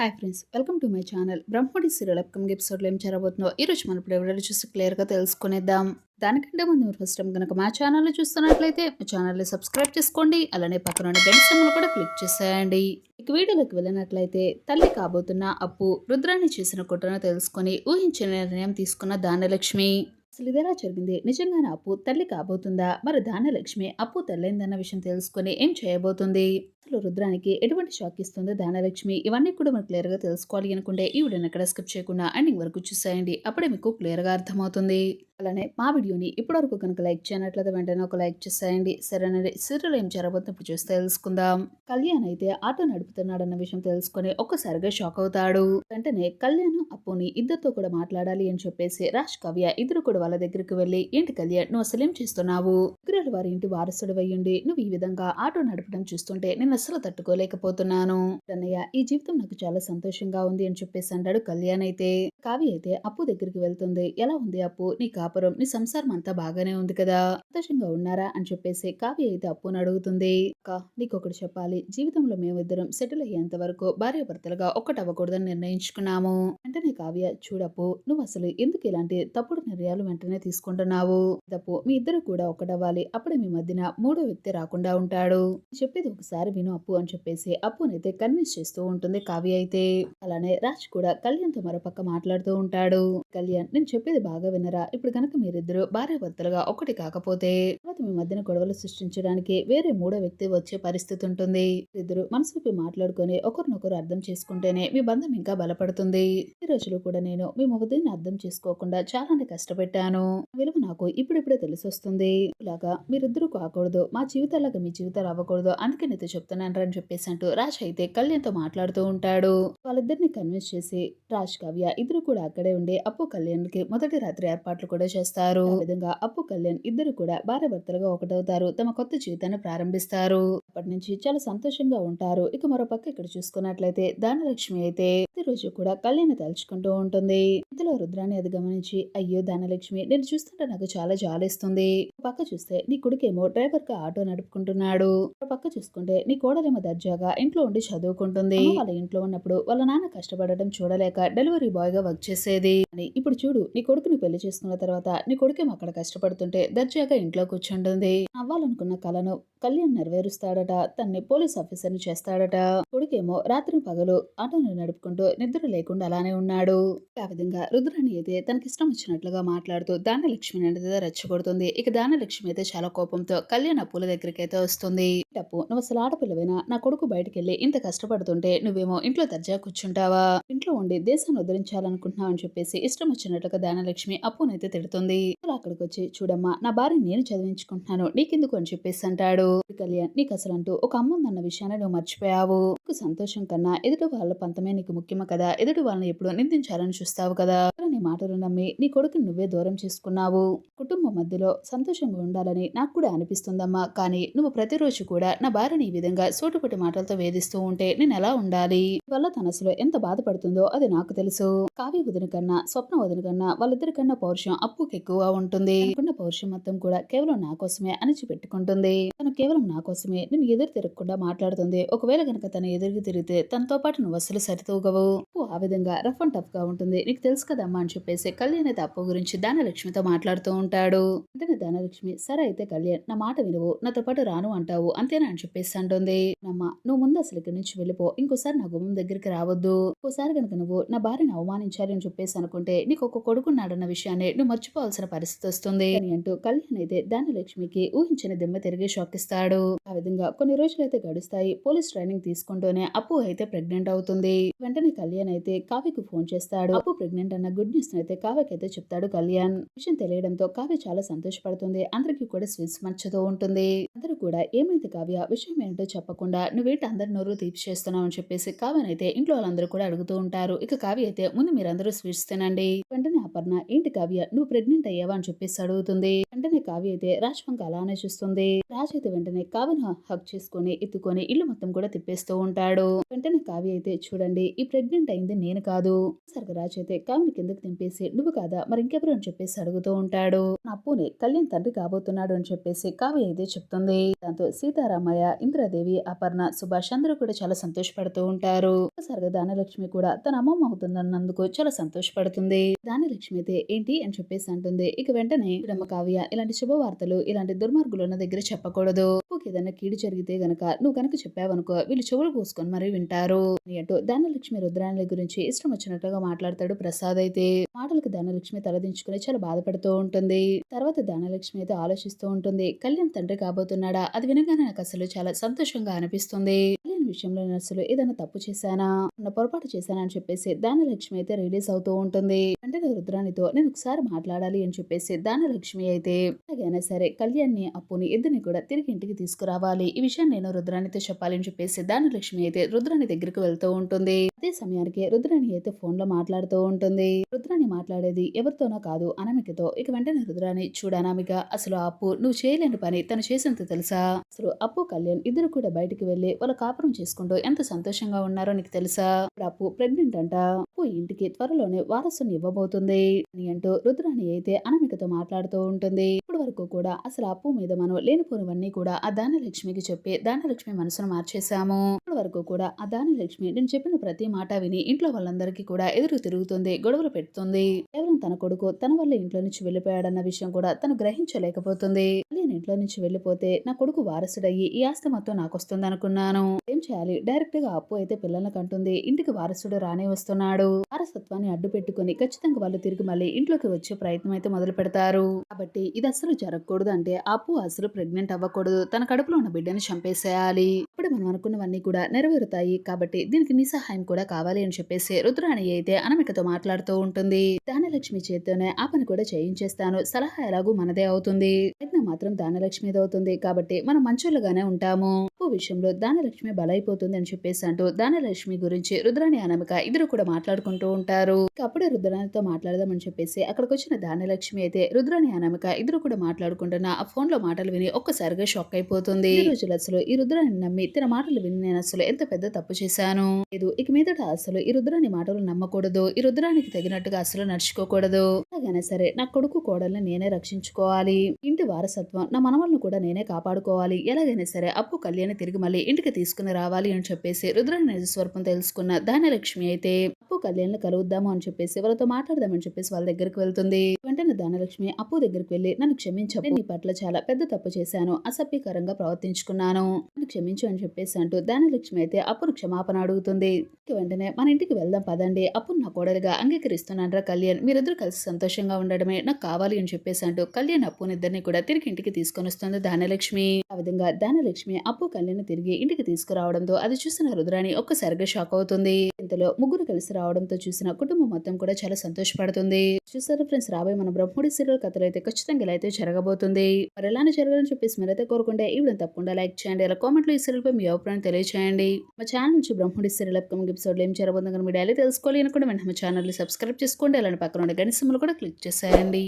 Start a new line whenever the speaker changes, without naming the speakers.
Hi friends welcome to my channel Brahmadi serial upcoming ఎపిసోడ్లో ఏం జరగబోతుందో ఈ రోజు మనం ఇప్పుడు ఎవరైనా చూసి క్లియర్గా తెలుసుకునేద్దాం. దానికంటే ముందు మీరు ఫస్ట్ టైం కనుక మా ఛానల్ని చూస్తున్నట్లయితే మా ఛానల్ని సబ్స్క్రైబ్ చేసుకోండి అలానే పక్కన ఉన్న గంట సింబల్ కూడా క్లిక్ చేసేయండి. ఇక వీడియోలోకి వెళ్ళినట్లయితే తల్లి కాబోతున్న అప్పు రుద్రాన్ని చేసిన కుట్రను తెలుసుకొని ఊహించిన నిర్ణయం తీసుకున్న దానలక్ష్మి అసలు ఇదేలా జరిగింది? నిజంగానే అప్పు తల్లి కాబోతుందా? మరి దానలక్ష్మి అప్పు తల్లైందన్న విషయం తెలుసుకుని ఏం చేయబోతుంది? అసలు రుద్రానికి ఎటువంటి షాక్ ఇస్తుందో దానలక్ష్మి ఇవన్నీ కూడా మనకు క్లియర్గా తెలుసుకోవాలి అనుకుంటే ఈ వీడియోని ఎక్కడ స్కిప్ చేయకుండా ఎండింగ్ వరకు చూసేయండి. అప్పుడే మీకు క్లియర్గా అర్థమవుతుంది. అలానే మా వీడియోని ఇప్పటివరకు కనుక లైక్ చేయనట్లయితే వెంటనే ఒక లైక్ చేసేయండి. సరేనండి సీరియల్ ఏం జరగబోతుంది ఇప్పుడు చూస్తే తెలుసుకుందాం. కళ్యాణ్ అయితే ఆటో నడుపుతున్నాడన్న విషయం తెలుసుకొని ఒక్కసారిగా షాక్ అవుతాడు. వెంటనే కళ్యాణ్ అప్పుని ఇద్దరితో కూడా మాట్లాడాలి అని చెప్పేసి రాజ్ కవ్య ఇద్దరు కూడా వాళ్ళ దగ్గరికి వెళ్ళి ఏంటి కళ్యాణ్ నువ్వు అసలేం చేస్తున్నావు? విగ్రహాల వారి ఇంటి వారసుడు అయ్యుండి నువ్వు ఈ విధంగా ఆటో నడపడం చూస్తుంటే నేను అస్సలు తట్టుకోలేకపోతున్నాను. అన్నయ్య ఈ జీవితం నాకు చాలా సంతోషంగా ఉంది అని చెప్పేసి అంటాడు కళ్యాణ్ అయితే. కావ్య అయితే అప్పు దగ్గరికి వెళ్తుంది. ఎలా ఉంది అప్పు? నీ కాపురం. నీ సంసారం అంతా బాగానే ఉంది కదా? సంతోషంగా ఉన్నారా? అని చెప్పేసి కావ్య అయితే అప్పును అడుగుతుంది. అక్క నీకొకటి చెప్పాలి. జీవితంలో మేమిద్దరం సెటిల్ అయ్యేంత వరకు భార్య భర్తలుగా ఒక్కటవ్వకూడదని నిర్ణయించుకున్నాము. వెంటనే కావ్య చూడప్పు నువ్వు అసలు ఎందుకు ఇలాంటి తప్పుడు నిర్ణయాలు వెంటనే తీసుకుంటున్నావు? తప్పు మీ ఇద్దరు కూడా ఒకటవ్వాలి అప్పుడే మీ మధ్యన మూడో వ్యక్తి రాకుండా ఉంటాడు. చెప్పేది ఒకసారి విను అప్పు అని చెప్పేసి అప్పునైతే కన్విన్స్ చేస్తూ ఉంటుంది కావ్య అయితే. అలానే రాజ్ కూడా కళ్యాణ్తో మరోపక్క మాట్లాడుతూ ఉంటాడు. కళ్యాణ్ నేను చెప్పేది బాగా వినరా? ఇప్పుడు కనుక మీరిద్దరు భార్య భర్తలుగా ఒకటి కాకపోతే తర్వాత మీ మధ్యన గొడవలు సృష్టించడానికి వేరే మూడో వ్యక్తి వచ్చే పరిస్థితి ఉంటుంది. ఇద్దరు మనసు మాట్లాడుకొని ఒకరినొకరు అర్థం చేసుకుంటేనే మీ బంధం ఇంకా బలపడుతుంది. ఈ రోజులు కూడా నేను మీ ముగ్గురిని అర్థం చేసుకోకుండా చాలానే కష్టపెట్టాను. విలువ నాకు ఇప్పుడిప్పుడే తెలిసొస్తుంది. ఇలాగా మీరిద్దరూ కాకూడదు మా జీవితాలాగా మీ జీవితాలు అవ్వకూడదు అందుకే నీతో చెప్తున్నాను అని చెప్పేసి అంటూ రాజ్ అయితే కళ్యాణ్తో మాట్లాడుతూ ఉంటాడు. వాళ్ళిద్దరిని కన్విన్స్ చేసి రాజ్ కావ్య ఇద్దరు కూడా అక్కడే ఉండి అప్పు కళ్యాణ్కి మొదటి రాత్రి ఏర్పాట్లు కూడా చేస్తారు. విధంగా అప్పు కళ్యాణ్ ఇద్దరు కూడా భార్య భర్తలుగా ఒకటవుతారు. తమ కొత్త జీవితాన్ని ప్రారంభిస్తారు. అప్పటి నుంచి చాలా సంతోషంగా ఉంటారు. ఇక మరో పక్క ఇక్కడ చూసుకున్నట్లయితే దానలక్ష్మి అయితే ప్రతిరోజు కూడా కళ్యాణ్ తలుచుకుంటూ ఉంటుంది. ఇంతలో రుద్రాన్ని అది గమనించి అయ్యో దానలక్ష్మి నేను చూస్తుంటే నాకు చాలా జాలేస్తుంది. పక్క చూస్తే నీ కొడుకేమో డ్రైవర్గా ఆటో నడుపుకుంటున్నాడు. పక్క చూసుకుంటే నీ కోడలేమో దర్జాగా ఇంట్లో ఉండి చదువుకుంటుంది. వాళ్ళ ఇంట్లో ఉన్నప్పుడు వాళ్ళ నాన్న కష్టపడడం చూడలేక డెలివరీ బాయ్గా వర్క్ చేసేది. అని ఇప్పుడు చూడు నీ కొడుకుని పెళ్ళి చేసుకున్న తర్వాత తర్వాత నీ కొడుకేమో అక్కడ కష్టపడుతుంటే దర్జాగా ఇంట్లో కూర్చుంటుంది. అవ్వాలనుకున్న కలను కళ్యాణ్ నెరవేరుస్తాడట తన్ని పోలీస్ ఆఫీసర్ని చేస్తాడట. కొడుకేమో రాత్రి పగలు ఆటోను నడుపుకుంటూ నిద్ర లేకుండా అలానే ఉన్నాడు. ఆ విధంగా రుద్రాణి అయితే తనకిష్టం వచ్చినట్లుగా మాట్లాడుతూ దానలక్ష్మిని అనేది రెచ్చగొడుతుంది. ఇక దానలక్ష్మి అయితే చాలా కోపంతో కళ్యాణ్ అప్పుల దగ్గరికి అయితే వస్తుంది. టప్పు నువ్వు అసలు ఆడపిల్లవేనా? నా కొడుకు బయటికి వెళ్ళి ఇంత కష్టపడుతుంటే నువ్వేమో ఇంట్లో దర్జా కూర్చుంటావా? ఇంట్లో ఉండి దేశాన్ని ఉద్ధరించాలనుకుంటున్నావు అని చెప్పేసి ఇష్టం వచ్చినట్లుగా దానలక్ష్మి అప్పునైతే తిడుతుంది. అక్కడికి వచ్చి చూడమ్మా నా భార్య నేను చదివించుకుంటున్నాను నీకెందుకు? అని చెప్పేసి అంటాడు. కళ్యాణ్ నీకు అసలు అంటూ ఒక అమ్మ ఉందన్న విషయాన్ని నువ్వు మర్చిపోయావు? నీకు సంతోషం కన్నా ఎదుటి వాళ్ళ పంతమే నీకు ముఖ్యమా కదా? ఎదుటి వాళ్ళని ఎప్పుడు నిందించాలని చూస్తావు కదా? నీ మాటలు నమ్మి నీ కొడుకుని నువ్వే దూరం చేసుకున్నావు. కుటుంబం మధ్యలో సంతోషంగా ఉండాలని నాకు కూడా అనిపిస్తుందమ్మా. కానీ నువ్వు ప్రతిరోజు కూడా నా భార్యని ఈ విధంగా సూటుపట్టి మాటలతో వేధిస్తూ ఉంటే నేను ఎలా ఉండాలి? వల్ల తనసులో ఎంత బాధపడుతుందో అది నాకు తెలుసు. కావ్య వదిన కన్నా స్వప్న వదిన కన్నా వాళ్ళిద్దరి కన్నా పౌరుషం అప్పుకి ఎక్కువ ఉంటుంది. అనుకున్న పౌరుషం మొత్తం కూడా కేవలం నా కోసమే అణిచి పెట్టుకుంటుంది. తను కేవలం నా కోసమే నేను ఎదురు తిరగకుండా మాట్లాడుతుంది. ఒకవేళ గనక తను ఎదురుకి తిరిగితే తనతో పాటు నువ్వు అసలు సరితూగవు. ఆ విధంగా రఫ్ అండ్ టఫ్గా ఉంటుంది. నీకు తెలుసు కదమ్మా అని చెప్పేసి కళ్యాణ్ అయితే అప్పు గురించి దానలక్ష్మితో మాట్లాడుతూ ఉంటాడు. అంటే దానలక్ష్మి సరే అయితే కళ్యాణ్ నా మాట వినువు. నాతో పాటు రాను అంటావు. అంతేనా అని చెప్పేసి అంటుంది. అమ్మ నువ్వు ముందు అసలు ఇక్కడి నుంచి వెళ్ళిపో. ఇంకోసారి నా గుమ్మం దగ్గరికి రావద్దు. ఇంకోసారి కనుక నువ్వు నా భార్యను అవమానించాలి అని చెప్పేసి అనుకుంటే నీకు ఒక కొడుకున్నాడన్న విషయాన్ని నువ్వు మర్చిపోవాల్సిన పరిస్థితి వస్తుంది. అని అంటూ కళ్యాణ్ అయితే దానలక్ష్మికి ఊహించిన దిమ్మ తిరిగి షాక్ ఇస్తాడు. ఆ విధంగా కొన్ని రోజులైతే గడుస్తాయి. పోలీస్ ట్రైనింగ్ తీసుకుంటూ తీసుకుంటూనే అప్పు అయితే ప్రెగ్నెంట్ అవుతుంది. వెంటనే కళ్యాణ్ అయితే కావ్యకు ఫోన్ చేస్తాడు. అప్పు ప్రెగ్నెంట్ అన్న గుడ్ న్యూస్ అయితే కావ్యకి అయితే చెప్తాడు కళ్యాణ్. విషయం తెలియడంతో కావ్య చాలా సంతోషపడుతుంది. అందరికీ కూడా స్వీట్స్ మర్చుతూ ఉంటుంది. అందరూ కూడా ఏమైంది కావ్య? విషయం ఏంటో చెప్పకుండా నువ్వేంటి అందరి నోరు తీపి చేస్తున్నావు అని చెప్పేసి కావ్యనైతే ఇంట్లో వాళ్ళందరూ కూడా అడుగుతూ ఉంటారు. ఇక కావ్య అయితే ముందు మీరందరూ స్వీట్స్ తినండి. వెంటనే అపర్ణ ఏంటి కావ్య? నువ్వు ప్రెగ్నెంట్ అయ్యావా? అని చెప్పేసి అడుగుతుంది. వెంటనే కావ్య అయితే రాజ్ వంక అలానే చూస్తుంది. రాజ్ అయితే వెంటనే కావ్యను హక్ చేసుకొని ఎత్తుకొని ఇల్లు మొత్తం కూడా తిప్పేస్తూ ఉంటారు ఉంటాడు వెంటనే కావ్య అయితే చూడండి ఈ ప్రెగ్నెంట్ అయింది నేను కాదు. సరిగ్గా రాజు అయితే కావ్యని కిందకి దింపేసి నువ్వు కాదా? మరి ఇంకెవరు? అని చెప్పేసి అడుగుతూ ఉంటాడు. నా అప్పుని కళ్యాణ్ తండ్రి కాబోతున్నాడు అని చెప్పేసి కావ్య అయితే చెప్తుంది. దాంతో సీతారామయ్య ఇంద్రదేవి అపర్ణ సుభాష్ అందరూ కూడా చాలా సంతోషపడుతూ ఉంటారు. ఒకసారిగా దానలక్ష్మి కూడా తన అమ్మమ్మ అవుతుందన్నందుకు చాలా సంతోషపడుతుంది. దానలక్ష్మి అయితే ఏంటి? అని చెప్పేసి అంటుంది. ఇక వెంటనే ఇడమ్మ కావ్య ఇలాంటి శుభవార్తలు ఇలాంటి దుర్మార్గులు ఉన్న దగ్గర చెప్పకూడదు. నీకు ఏదైనా కీడు జరిగితే గనక నువ్వు కనుక చెప్పావనుకో వీళ్ళు చెవులు పోసుకొని మరీ వింటారు అని అంటూ ధనలక్ష్మి రుద్రాణి గురించి ఇష్టం వచ్చినట్టుగా మాట్లాడతాడు ప్రసాద్ అయితే. మాటలకు ధనలక్ష్మి తలదించుకుని చాలా బాధపడుతూ ఉంటుంది. తర్వాత దానలక్ష్మి అయితే ఆలోచిస్తూ ఉంటుంది. కళ్యాణ్ తండ్రి కాబోతున్నాడా? అది వినగానే నాకు అసలు చాలా సంతోషంగా అనిపిస్తుంది. కళ్యాణ్ విషయంలో అసలు ఏదైనా తప్పు చేశానా? పొరపాటు చేశానా అని చెప్పేసి దానలక్ష్మి అయితే రిలీజ్ అవుతూ ఉంటుంది. వెంటనే రుద్రాణితో నేను ఒకసారి మాట్లాడాలి అని చెప్పేసి దానలక్ష్మి అయితే అలాగైనా సరే కళ్యాణ్ని అప్పుని ఇద్దరిని కూడా తిరిగి ఇంటికి తీసుకురావాలి. ఈ విషయం నేను రుద్రాణితో చెప్పాలని అని చెప్పేసి దానలక్ష్మి అయితే రుద్రాణి దగ్గరికి వెళ్తూ ఉంటుంది. అదే సమయానికి రుద్రాణి అయితే ఫోన్లో మాట్లాడుతూ ఉంటుంది. రుద్రాణి మాట్లాడేది ఎవరితోనో కాదు అనామికతో. ఇక వెంటనే రుద్రాణి చూడు అనామిక అసలు అప్పు నువ్వు చేయలేని పని తను చేసినంత తెలుసా? అసలు అప్పు కళ్యాణ్ ఇద్దరు కూడా బయటికి వెళ్ళి వాళ్ళ కాపురం చేసుకుంటూ ఎంత సంతోషంగా ఉన్నారో నీకు తెలుసా? అప్పు ప్రెగ్నెంట్ అంట. అప్పు ఇంటికి త్వరలోనే వారసుని ఇవ్వబోతుంది. అని అంటూ రుద్రాణి అయితే అనామికతో మాట్లాడుతూ ఉంటుంది. ఇప్పటి వరకు కూడా అసలు అప్పు మీద మనం లేనిపోనివన్నీ కూడా ఆ దానలక్ష్మికి చెప్పి దానలక్ష్మి మనసును మార్చేశాము. వరకు కూడా ఆ దానలక్ష్మి నేను చెప్పిన ప్రతి మాట విని ఇంట్లో వాళ్ళందరికీ కూడా ఎదురు తిరుగుతుంది గొడవలు పెడుతుంది. కేవలం తన కొడుకు తన వల్ల ఇంట్లో నుంచి వెళ్ళిపోయాడన్న విషయం కూడా తను గ్రహించలేకపోతుంది. నేను ఇంట్లో నుంచి వెళ్ళిపోతే నా కొడుకు వారసుడయ్యి ఈ ఆస్తి మొత్తం నాకు వస్తుంది అనుకున్నాను ఏం చేయాలి? డైరెక్ట్గా అప్పు అయితే పిల్లల్ని కంటుంది. ఇంటికి వారసుడు రానే వస్తున్నాడు. వారసత్వాన్ని అడ్డు పెట్టుకుని ఖచ్చితంగా వాళ్ళు తిరిగి మళ్ళీ ఇంట్లోకి వచ్చే ప్రయత్నం అయితే మొదలు పెడతారు కాబట్టి ఇది అసలు జరగకూడదు అంటే అప్పు అసలు ప్రెగ్నెంట్ అవ్వకూడదు. తన కడుపులో ఉన్న బిడ్డని చంపేసేయాలి. ఇప్పుడు మనం అనుకున్నవన్నీ కూడా నెరవేరుతాయి. కాబట్టి దీనికి నీ సహాయం కూడా కావాలి అని చెప్పేసి రుద్రాణి అయితే అనమికతో మాట్లాడుతూ ఉంటుంది. దానలక్ష్మి చేత్తోనే ఆ పని కూడా చేయించేస్తాను. సలహా ఎలాగూ మనదే అవుతుంది. ప్రయత్నం మాత్రం దానలక్ష్మిది అవుతుంది. కాబట్టి మనం మంచోళ్ళగానే ఉంటాము. అప్పు విషయంలో దానలక్ష్మి బలైపోతుంది అని చెప్పేసి అంటూ దానలక్ష్మి గురించి రుద్రాణి అనామిక ఇద్దరు కూడా మాట్లాడుకుంటూ ఉంటారు. అప్పుడే రుద్రాణితో మాట్లాడదామని చెప్పేసి అక్కడికి వచ్చిన దానలక్ష్మి అయితే రుద్రాణి అనామిక ఇద్దరు కూడా మాట్లాడుకుంటున్న ఆ ఫోన్లో మాటలు విని ఒక్కసారిగా షాక్ అయిపోతుంది ఈ రోజులు అసలు ఈ రుద్రాన్ని నమ్మి తన మాటలు విని నేను అసలు ఎంత పెద్ద తప్పు చేశాను? లేదు ఇక మీదట అసలు ఈ రుద్రాన్ని మాటలు నమ్మకూడదు. ఈ రుద్రానికి తగినట్టుగా అసలు నడుచుకోకూడదు. అలాగైనా సరే నా కొడుకు కోడల్ని నేనే రక్షించుకోవాలి. ఇంటి వారసత్వం నా మనవలను కూడా నేనే కాపాడుకోవాలి. ఎలాగైనా సరే అప్పు కళ్యాణి తిరిగి మళ్ళీ ఇంటికి తీసుకుని రావాలి అని చెప్పేసి రుద్రాన్ని నిజ స్వరూపం తెలుసుకున్న ధాన్యలక్ష్మి అయితే అప్పు కళ్యాణ్ కలుగుద్దాము అని చెప్పేసి వాళ్ళతో మాట్లాడదామని చెప్పేసి వాళ్ళ దగ్గరికి వెళ్తుంది. వెంటనే దానలక్ష్మి అప్పు దగ్గరికి వెళ్ళి నన్ను క్షమించు నీ పట్ల చాలా పెద్ద తప్పు చేశాను. అసభ్యకరంగా ప్రవర్తించుకున్నాను. క్షమించు అని చెప్పేసి అంటూ ధనలక్ష్మి అయితే అప్పుడు క్షమాపణ అడుగుతుంది. వెంటనే మన ఇంటికి వెళ్దాం పదండి. అప్పుడు నా కోడలుగా అంగీకరిస్తున్నానరా కళ్యాణ్? మీరిద్దరు కలిసి సంతోషంగా ఉండడమే నాకు కావాలి అని చెప్పేసి అంటూ కళ్యాణ్ అప్పుని ఇద్దరిని కూడా తిరిగి ఇంటికి తీసుకొని వస్తుంది ధనలక్ష్మి. ఆ విధంగా ధనలక్ష్మి అప్పు కళ్యాణ్ తిరిగి ఇంటికి తీసుకురావడంతో అది చూసిన రుద్రాణి ఒక్కసారిగా షాక్ అవుతుంది. ఇంతలో ముగ్గురు కలిసి రావడంతో చూసిన కుటుంబం మొత్తం కూడా చాలా సంతోషపడుతుంది. చూసారు ఫ్రెండ్స్ రాబోయే మన బ్రహ్మడి సీరియల్ కథలు అయితే ఖచ్చితంగా ఇలా అయితే జరగబోతుంది. మరి ఎలానే జరగాలని చెప్పేసి మీరైతే కోరుకుంటే ఈ తప్పకుండా లైక్ చేయండి అలా కామెంట్లో ఈ సీరియల్ పై మీ అభిప్రాయం తెలియచేయండి. మా ఛానల్ నుంచి బ్రహ్మడి సీరియల్ అప్కమింగ్ ఎపిసోడ్లో ఏం జరగబోతుందో మీరు డైలీ తెలుసుకోవాలి అనుకుంటే వెంటనే మా ఛానల్ని సబ్స్క్రైబ్ చేసుకోండి అలానే పక్కన ఉండే గణిసములు కూడా క్లిక్ చేసేయండి.